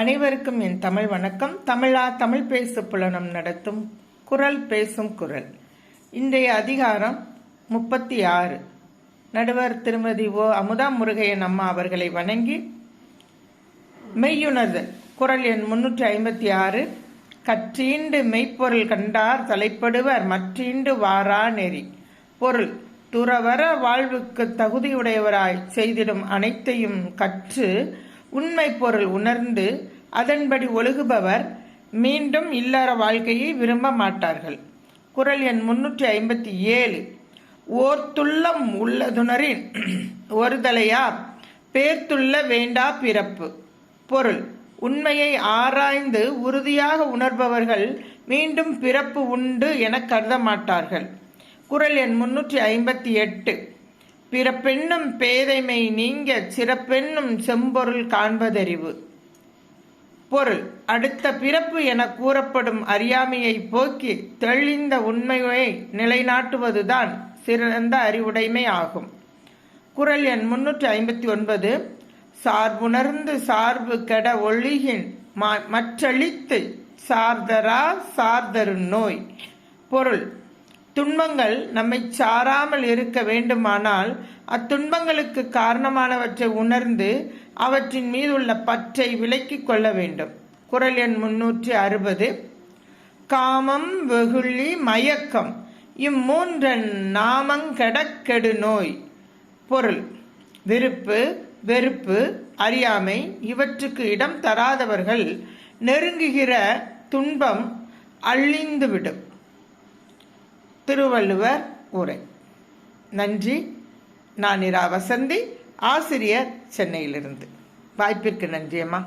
அனைவருக்கும் என் தமிழ் வணக்கம். தமிழா தமிழ் பேசு புலனம் நடத்தும் குரல் பேசும் குரல். இன்றைய அதிகாரம் முப்பத்தி ஆறு நடுவர் திருமதி ஓ அமுதா முருகையன் அம்மா அவர்களை வணங்கி மெய்யுணர்தல் குரல் எண் முன்னூற்றி ஐம்பத்தி ஆறு கற்றீண்டு மெய்ப்பொருள் கண்டார் தலைப்படுவர் மற்றீண்டு வாரா நெறி. பொருள் துறவர வாழ்வுக்கு தகுதியுடையவராய் செய்திடும் அனைத்தையும் கற்று உண்மை பொருள் உணர்ந்து அதன்படி ஒழுகுபவர் மீண்டும் இல்லற வாழ்க்கையை விரும்ப மாட்டார்கள். குரல் எண் முன்னூற்றி ஐம்பத்தி ஏழு. ஓர்த்துள்ளம் உள்ளதுணரின் ஒருதலையா? பேர்த்துள்ள வேண்டா பிறப்பு. பொருள் உண்மையை ஆராய்ந்து உறுதியாக உணர்பவர்கள் மீண்டும் பிறப்பு உண்டு என கருத மாட்டார்கள் குரல் எண் முன்னூற்றி ஐம்பத்தி எட்டு. பிறப்பெண்ணும் பேதைமை நீங்க சிறப்பெண்ணும் செம்பொருள் காண்பதறிவு. பொருள் அடுத்த பிறப்பு என கூறப்படும் அறியாமையை போக்கி தெளிந்த உண்மையை நிலைநாட்டுவதுதான் சிறந்த அறிவுடைமை ஆகும். குரல் எண் முன்னூற்றி ஐம்பத்தி ஒன்பது. சார்புணர்ந்து சார்பு கெட ஒழிகின் மற்றழித்து சார்தரா சார்தரு நோய். பொருள் துன்பங்கள் நம்மை சாராமல் இருக்க வேண்டுமானால் அத்துன்பங்களுக்கு காரணமானவற்றை உணர்ந்து அவற்றின் மீது உள்ள பற்றை விலக்கிக் கொள்ள வேண்டும். குரல் எண் முன்னூற்றி அறுபது. காமம் வெகுளி மயக்கம். இம்மூன்றன் நாமங்கெடக்கெடு நோய். பொருள். விருப்பு வெறுப்பு அறியாமை இவற்றுக்கு இடம் தராதவர்கள் நெருங்குகிற துன்பம் அழிந்துவிடும். திருவள்ளுவர் உரை. நன்றி. நான் இரா வசந்தி ஆசிரியர் சென்னையிலிருந்து. வாய்ப்பிற்கு நன்றியம்மா